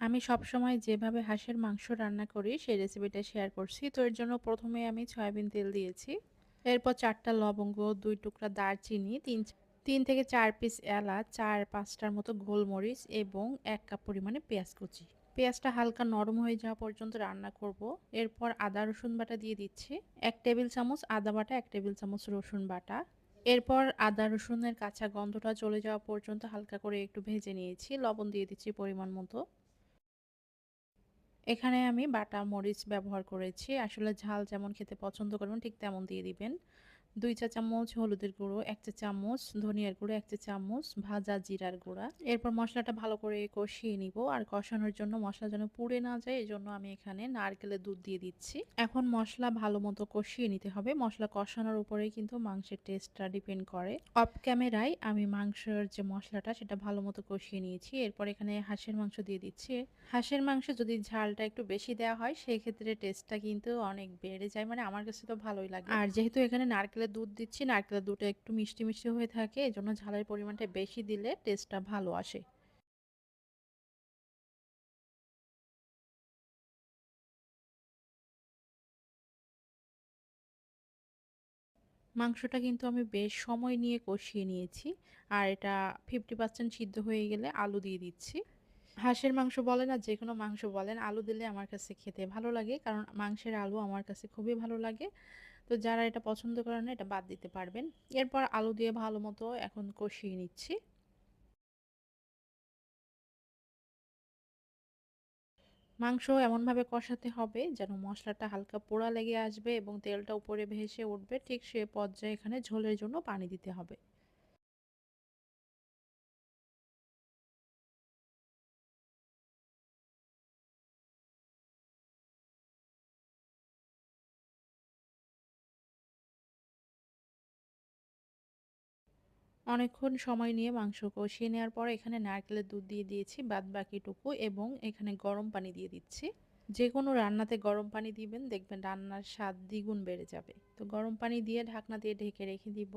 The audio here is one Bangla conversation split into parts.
আমি সবসময় যেভাবে হাঁসের মাংস রান্না করি, সেই রেসিপিটা শেয়ার করছি। তো এর জন্য প্রথমে আমি সয়াবিন তেল দিয়েছি। এরপর চারটা লবঙ্গ, দুই টুকরা দারচিনি, তিন তিন থেকে চার পিস এলাচ, চার পাঁচটার মতো গোলমরিচ এবং এক কাপ পরিমাণে পেঁয়াজ কুচি। পেঁয়াজটা হালকা নরম হয়ে যাওয়া পর্যন্ত রান্না করব। এরপর আদা, রসুন বাটা দিয়ে দিচ্ছি। এক টেবিল চামচ আদা বাটা, এক টেবিল চামচ রসুন বাটা। এরপর আদা, রসুনের কাঁচা গন্ধটা চলে যাওয়া পর্যন্ত হালকা করে একটু ভেজে নিয়েছি। লবণ দিয়ে দিচ্ছি পরিমাণ মতো। এখানে আমি বাটা মরিচ ব্যবহার করেছি। আসলে ঝাল যেমন খেতে পছন্দ করবেন, ঠিক তেমন দিয়ে দিবেন। দুই চা চামচ হলুদের গুঁড়ো, এক চা চামচ ধনিয়ার গুঁড়ো, এক চা চামচ ভাজা জিরার গুঁড়া। এরপর মশলাটা ভালো করে কষিয়ে নিব। আর কষানোর জন্য মশলা যেন পুড়ে না যায় এই জন্য আমি এখানে নারকেলের দুধ দিয়ে দিচ্ছি। এখন মশলা ভালো মতো কষিয়ে নিতে হবে। মশলা কষানোর উপরেই কিন্তু মাংসের টেস্টটা ডিপেন্ড করে। অফ ক্যামেরায় আমি মাংসের যে মশলাটা, সেটা ভালো মতো কষিয়ে নিয়েছি। এরপর এখানে হাঁসের মাংস দিয়ে দিচ্ছি। হাঁসের মাংস যদি ঝালটা একটু বেশি দেওয়া হয় সেই ক্ষেত্রে টেস্টটা কিন্তু অনেক বেড়ে যায়। মানে আমার কাছে তো ভালোই লাগে। আর যেহেতু এখানে নারকেল নারকেলের দুধ দিচ্ছি নারকেলের দুধটা একটু মিষ্টি মিষ্টি হয়ে থাকে এই জন্য ঝালের পরিমাণটা বেশি দিলে টেস্টটা ভালো আসে। মাংসটা কিন্তু আমি বেশ সময় নিয়ে কষিয়ে নিয়েছি, আর এটা ফিফটি পার্সেন্ট সিদ্ধ হয়ে গেলে আলু দিয়ে দিচ্ছি। হাঁসের মাংস বলেন আর যে কোনো মাংস বলেন, আলু দিলে আমার কাছে খেতে ভালো লাগে, কারণ মাংসের আলু আমার কাছে খুবই ভালো লাগে। তো যারা এটা পছন্দ করেন না, এটা বাদ দিতে পারবেন। এরপর আলু দিয়ে ভালো মতো এখন কষিয়ে নিচ্ছি। মাংস এমনভাবে কষাতে হবে যেন মশলাটা হালকা পোড়া লেগে আসবে এবং তেলটা উপরে ভেসে উঠবে। ঠিক সে পর্যায়ে এখানে ঝোলের জন্য পানি দিতে হবে। অনেকক্ষণ সময় নিয়ে মাংস কষিয়ে নেওয়ার পর এখানে নারকেলের দুধ দিয়ে দিয়েছি বাদ বাকিটুকু এবং এখানে গরম পানি দিয়ে দিচ্ছি। যে কোনো রান্নাতে গরম পানি দিবেন, দেখবেন রান্নার স্বাদ দ্বিগুণ বেড়ে যাবে। তো গরম পানি দিয়ে ঢাকনা দিয়ে ঢেকে রেখে দিব।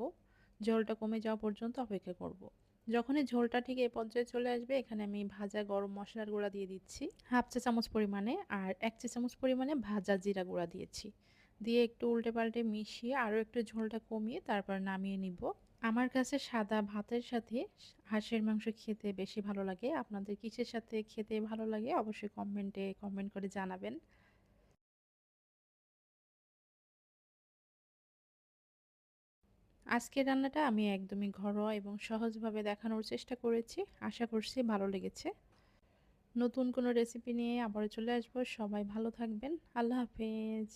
ঝোলটা কমে যাওয়া পর্যন্ত অপেক্ষা করব। যখনই ঝোলটা ঠিক এই পর্যায়ে চলে আসবে, এখানে আমি ভাজা গরম মশলার গুঁড়া দিয়ে দিচ্ছি। হাফ চা চামচ পরিমাণে আর এক চা চামচ পরিমাণে ভাজা জিরা গুঁড়া দিয়েছি। দিয়ে একটু উল্টে পাল্টে মিশিয়ে আরও একটু ঝোলটা কমিয়ে তারপর নামিয়ে নিব। আমার কাছে সাদা ভাতের সাথে হাঁসের মাংস খেতে বেশি ভালো লাগে। আপনাদের কিসের সাথে খেতে ভালো লাগে অবশ্যই কমেন্টে, কমেন্ট করে জানাবেন। আজকের রান্নাটা আমি একদমই ঘরোয়া এবং সহজভাবে দেখানোর চেষ্টা করেছি। আশা করছি ভালো লেগেছে। নতুন কোনো রেসিপি নিয়ে আবার চলে আসব। সবাই ভালো থাকবেন। আল্লাহ হাফেজ।